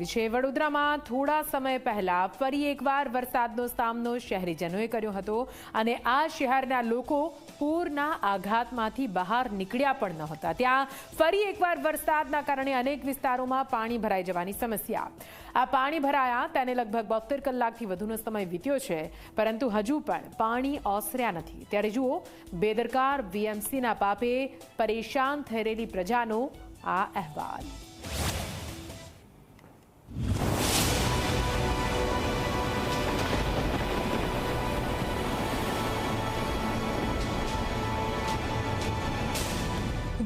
આવી છે વડોદરામાં થોડા સમય પહેલા ફરી એકવાર વરસાદનો સામનો શહેરીજનોએ કર્યો હતો અને આ શહેરના લોકો પૂરના આઘાતમાંથી બહાર નીકળ્યા પણ નહોતા ત્યાં ફરી એકવાર વરસાદના કારણે અનેક વિસ્તારોમાં પાણી ભરાઈ જવાની સમસ્યા. આ પાણી ભરાયા તેને લગભગ બોતેર કલાકથી વધુનો સમય વીત્યો છે, પરંતુ હજુ પણ પાણી ઓસર્યા નથી. ત્યારે જુઓ, બેદરકાર વીએમસીના પાપે પરેશાન રહેલી પ્રજાનો આ અહેવાલ.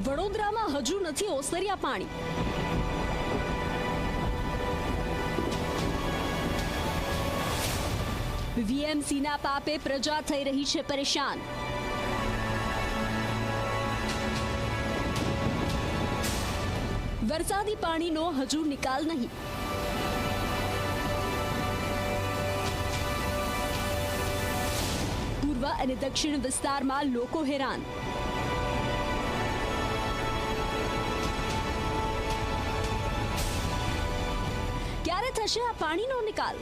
વડોદરામાં હજુ નથી ઓસર્યા પાણી. વીએમસીના પાપે પ્રજા થઈ રહી છે પરેશાન. વરસાદી પાણીનો હજુ નિકાલ નહીં. પૂર્વ અને દક્ષિણ વિસ્તારમાં લોકો હેરાન. થશે આ પાણીનો નિકાલ?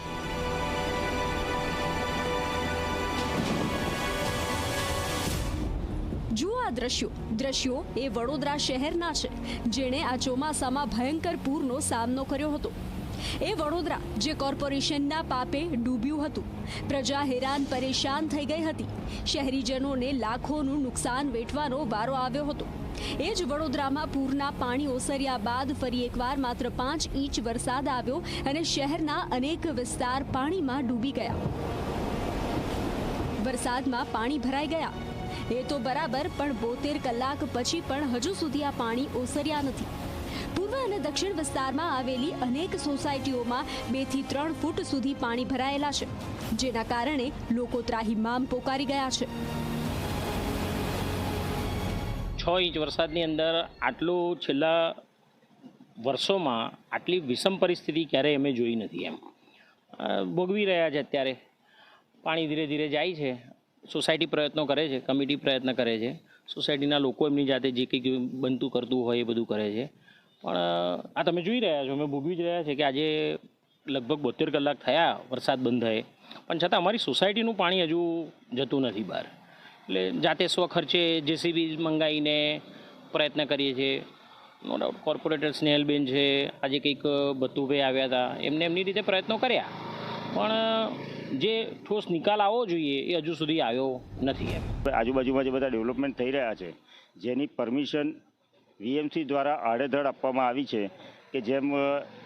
જુઓ આ દ્રશ્યો. દ્રશ્યો એ વડોદરા શહેરના છે, જેણે આ ચોમાસામાં ભયંકર પૂરનો સામનો કર્યો હતો. એ વડોદરા, જે કોર્પોરેશનના પાપે ડૂબ્યું હતું. પ્રજા હેરાન પરેશાન થઈ ગઈ હતી. શહેરીજનોને લાખોનું નુકસાન વેઠવાનો વારો આવ્યો હતો. એ જ વડોદરામાં પૂરના પાણી ઓસર્યા બાદ ફરી એકવાર માત્ર પાંચ ઇંચ વરસાદ આવ્યો અને શહેરના અનેક વિસ્તાર પાણીમાં ડૂબી ગયા. વરસાદમાં પાણી ભરાઈ ગયા. એ તો બરાબર, પણ બોતેર કલાક પછી પણ હજુ સુધી આ પાણી ઓસર્યા નથી. પૂર્વ અને દક્ષિણ વિસ્તારમાં આવેલી અનેક સોસાયટીઓમાં બેથી ત્રણ ફૂટ સુધી પાણી ભરાયેલા છે, જેના કારણે લોકો ત્રાહિમામ પોકારી ગયા છે. છ ઇંચ વરસાદની અંદર આટલું છેલ્લા વર્ષોમાં આટલી વિષમ પરિસ્થિતિ ક્યારેય અમે જોઈ નથી એમ. ભોગવી રહ્યા છે અત્યારે. પાણી ધીરે ધીરે જાય છે. સોસાયટી પ્રયત્નો કરે છે, કમિટી પ્રયત્ન કરે છે. સોસાયટીના લોકો એમની જાતે જે કંઈક બનતું કરતું હોય એ બધું કરે છે. પણ આ તમે જોઈ રહ્યા છો, અમે ભોગવી જ રહ્યા છે કે આજે લગભગ બોતેર કલાક થયા, વરસાદ બંધ થયે. પણ છતાં અમારી સોસાયટીનું પાણી હજુ જતું નથી બહાર. એટલે જાતે સ્વખર્ચે જેસીબી મંગાવીને પ્રયત્ન કરીએ છીએ. નો ડાઉટ કોર્પોરેટર સ્નેહલબેન છે, આજે કંઈક બતુભાઈ આવ્યા હતા, એમને એમની રીતે પ્રયત્નો કર્યા. પણ જે ઠોસ નિકાલ આવવો જોઈએ એ હજુ સુધી આવ્યો નથી એમ. આજુબાજુમાં જે બધા ડેવલપમેન્ટ થઈ રહ્યા છે, જેની પરમિશન વીએમસી દ્વારા આડેધડ આપવામાં આવી છે કે જેમ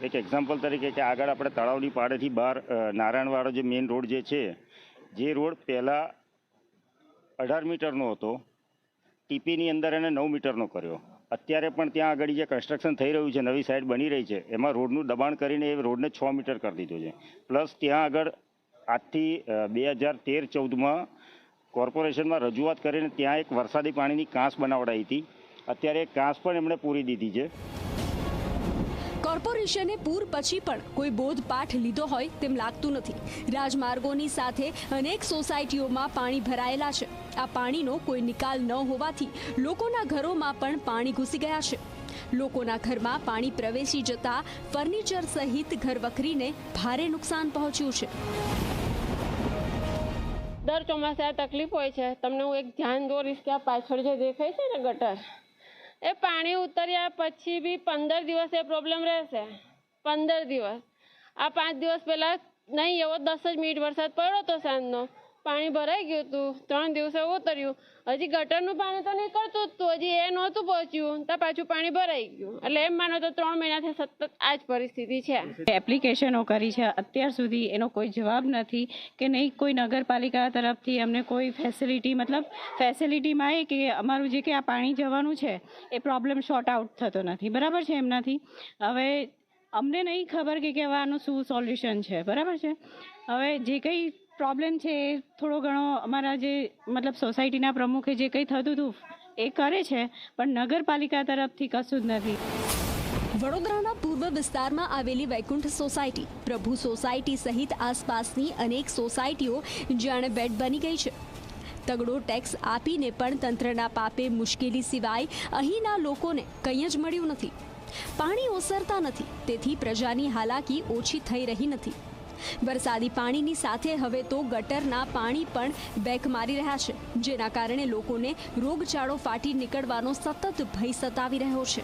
એક એક્ઝામ્પલ તરીકે કે આગળ આપણે તળાવની પાડેથી બહાર નારાયણવાળો જે મેઇન રોડ જે છે, જે રોડ પહેલાં અઢાર મીટરનો હતો, ટીપીની અંદર એને નવ મીટરનો કર્યો. અત્યારે પણ ત્યાં આગળ જે કન્સ્ટ્રક્શન થઈ રહ્યું છે, નવી સાઈડ બની રહી છે, એમાં રોડનું દબાણ કરીને એ રોડને છ મીટર કરી દીધો છે. પ્લસ ત્યાં આગળ આજથી બે હજાર તેર ચૌદમાં કોર્પોરેશનમાં રજૂઆત કરીને ત્યાં એક વરસાદી પાણીની કાંસ બનાવડાવી હતી. અત્યારે કાંસ પણ એમણે પૂરી દીધી છે. કોર્પોરેશને પૂર પછી પણ કોઈ બોધપાઠ લીધો હોય તેમ લાગતું નથી. રાજમાર્ગોની સાથે અનેક સોસાયટીઓમાં પાણી ભરાયેલા છે. આ પાણીનો કોઈ નિકાલ ન હોવાથી લોકોના ઘરોમાં પણ પાણી ઘૂસી ગયા છે. લોકોના ઘરમાં પાણી પ્રવેશી જતા ફર્નિચર સહિત ઘર વખરીને ભારે નુકસાન પહોંચ્યું છે. દર ચોમાસે આ તકલીફ હોય છે. તમને હું એક ધ્યાન દોરીશ કે આ પાછળ જે દેખાય છે ને ગટર એ પાણી ઉતર્યા પછી બી પંદર દિવસ એ પ્રોબ્લેમ રહેશે. પંદર દિવસ. આ પાંચ દિવસ પહેલાં નહીં, એવો દસ જ મિનિટ વરસાદ પડ્યો હતો સાંજનો. પાણી ભરાઈ ગયું હતું. ત્રણ દિવસે ઉતર્યું હજી ગટરનું પાણી તો નીકળતું જ હતું. હજી એ નહોતું પહોંચ્યું. તો પાછું પાણી ભરાઈ ગયું. એટલે એમ માનો તો ત્રણ મહિનાથી સતત આ જ પરિસ્થિતિ છે. એપ્લિકેશનો કરી છે. અત્યાર સુધી એનો કોઈ જવાબ નથી કે નહીં. કોઈ નગરપાલિકા તરફથી અમને કોઈ ફેસિલિટી મતલબ ફેસિલિટીમાં એ કે અમારું જે કે આ પાણી જવાનું છે, એ પ્રોબ્લેમ શોર્ટ આઉટ થતો નથી. બરાબર છે એમનાથી? હવે અમને નહીં ખબર કે કહેવાનું શું સોલ્યુશન છે. બરાબર છે? હવે જે કંઈ પ્રોબ્લેમ છે એ થોડો ઘણો અમારા જે મતલબ સોસાયટીના પ્રમુખે જે કંઈ થતું હતું, એ કરે છે, પણ નગરપાલિકા તરફથી કશું જ નથી. વડોદરાના પૂર્વ વિસ્તારમાં આવેલી વૈકુંઠ સોસાયટી, પ્રભુ સોસાયટી સહિત આસપાસની અનેક સોસાયટીઓ જાણે બેડ બની ગઈ છે. તગડો ટેક્સ આપીને પણ તંત્રના પાપે મુશ્કેલી સિવાય અહીંના લોકોને કંઈ જ મળ્યું નથી. પાણી ઓસરતા નથી, તેથી પ્રજાની હાલાકી ઓછી થઈ રહી નથી. વરસાદી પાણીની સાથે હવે તો ગટરના પાણી પણ બેક મારી રહ્યા છે, જેના કારણે લોકોને રોગચાળો ફાટી નીકળવાનો સતત ભય સતાવી રહ્યો છે.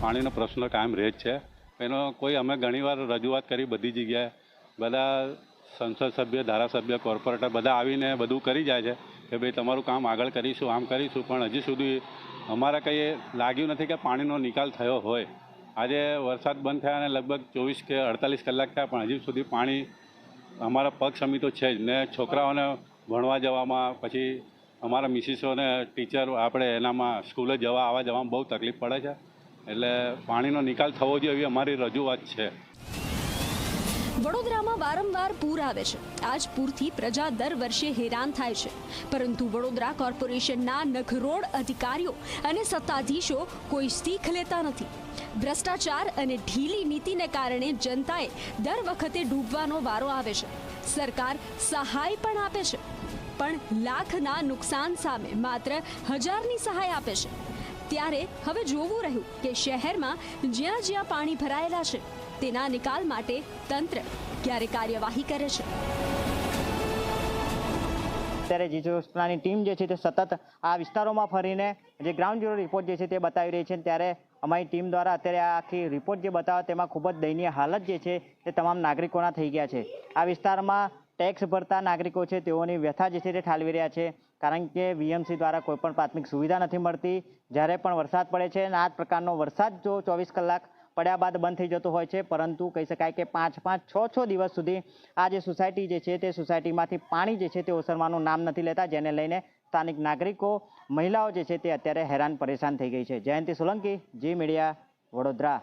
પાણીનો પ્રશ્ન કાયમ રહે જ છે. એનો કોઈ અમે ઘણીવાર રજૂઆત કરી બધી જગ્યાએ. બધા સંસદ સભ્ય, ધારાસભ્ય, કોર્પોરેટર બધા આવીને બધું કરી જાય છે કે ભાઈ તમારું કામ આગળ કરીશું, આમ કરીશું, પણ હજી સુધી અમારે કંઈ લાગ્યું નથી કે પાણીનો નિકાલ થયો હોય. આજે વરસાદ બંધ થયા અને લગભગ ચોવીસ કે અડતાલીસ કલાક થયા, પણ હજી સુધી પાણી અમારા પગ સમી તો છે જ. ને છોકરાઓને ભણવા જવામાં પછી અમારા મિસિસોને ટીચર આપણે એનામાં સ્કૂલે જવા, આવવા જવામાં બહુ તકલીફ પડે છે. એટલે પાણીનો નિકાલ થવો જોઈએ એવી અમારી રજૂઆત છે. વડોદરામાં વારંવાર પૂર આવે છે. આ જ પૂરથી પ્રજા દર વર્ષે હેરાન થાય છે. પરંતુ વડોદરા કોર્પોરેશનના નખરોડ અધિકારીઓ અને સત્તાધીશો કોઈ શીખ લેતા નથી. ભ્રષ્ટાચાર અને ઢીલી નીતિને કારણે જનતાએ દર વખતે ડૂબવાનો વારો આવે છે. સરકાર સહાય પણ આપે છે. પણ લાખના નુકસાન સામે માત્ર હજારની સહાય આપે છે. ત્યારે હવે જોવું રહ્યું કે શહેરમાં જ્યાં જ્યાં પાણી ભરાયેલા છે તેના નિકાલ માટે તંત્ર ક્યારે કાર્યવાહી કરે છે? અત્યારે જીજોસ્નાની ટીમ જે છે તે સતત આ વિસ્તારોમાં ફરીને જે ગ્રાઉન્ડ ઝીરો રિપોર્ટ જે છે તે બતાવી રહી છે ત્યારે અમારી ટીમ દ્વારા અત્યારે આ આખી રિપોર્ટ જે બતાવે તેમાં ખૂબ જ દયનીય હાલત જે છે તે તમામ નાગરિકોના થઈ ગયા છે. આ વિસ્તારમાં ટેક્સ ભરતા નાગરિકો છે તેઓની વ્યથા જે છે તે ઠાલવી રહ્યા છે. કારણ કે વીએમસી દ્વારા કોઈપણ પ્રાથમિક સુવિધા નથી મળતી. જ્યારે પણ વરસાદ પડે છે અને આ પ્રકારનો વરસાદ જો ચોવીસ કલાક પડ્યા બાદ બંધ થઈ જતો હોય છે. પરંતુ કહી શકાય કે પાંચ પાંચ છ છ દિવસ સુધી આ જે સોસાયટી જે છે તે સોસાયટીમાંથી પાણી જે છે તે ઓસરવાનું નામ નથી લેતા, જેને લઈને સ્થાનિક નાગરિકો, મહિલાઓ જે છે તે અત્યારે હેરાન પરેશાન થઈ ગઈ છે. Jayanti Solanki, Zee media, Vadodara.